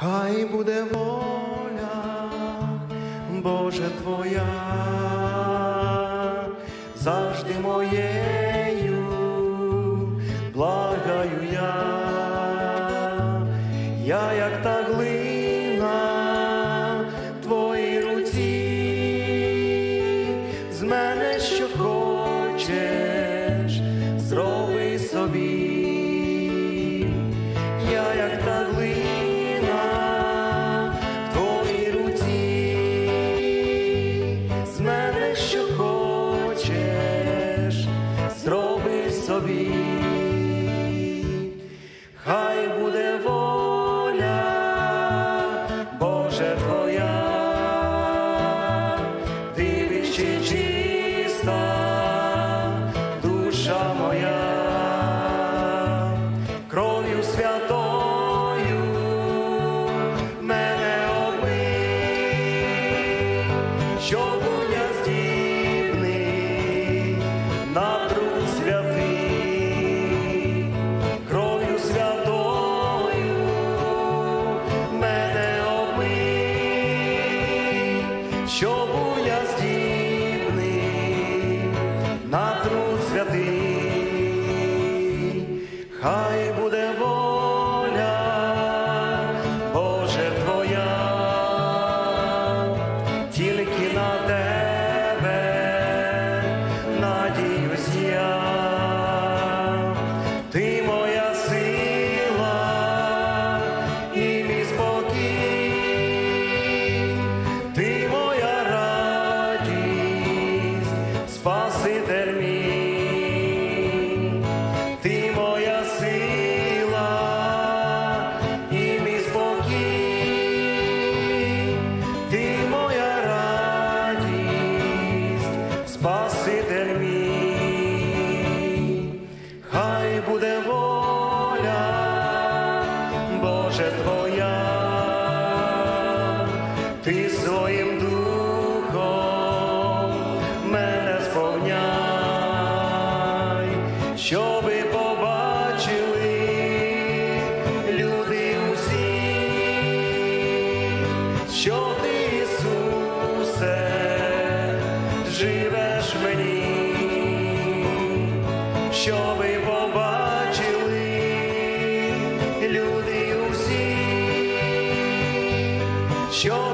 хай буде воля, Боже Твоя, завжди моєю, благаю я, я як та глина в твоїй руці, з мене що хочеш, зроби собі. тобі, хай буде воля, Боже Твоя, дивище чиста душа. Hi. ти своїм духом мене сповняй, щоби побачили люди усі, що ти, Ісусе, живеш мені, щоби побачили люди усі. Що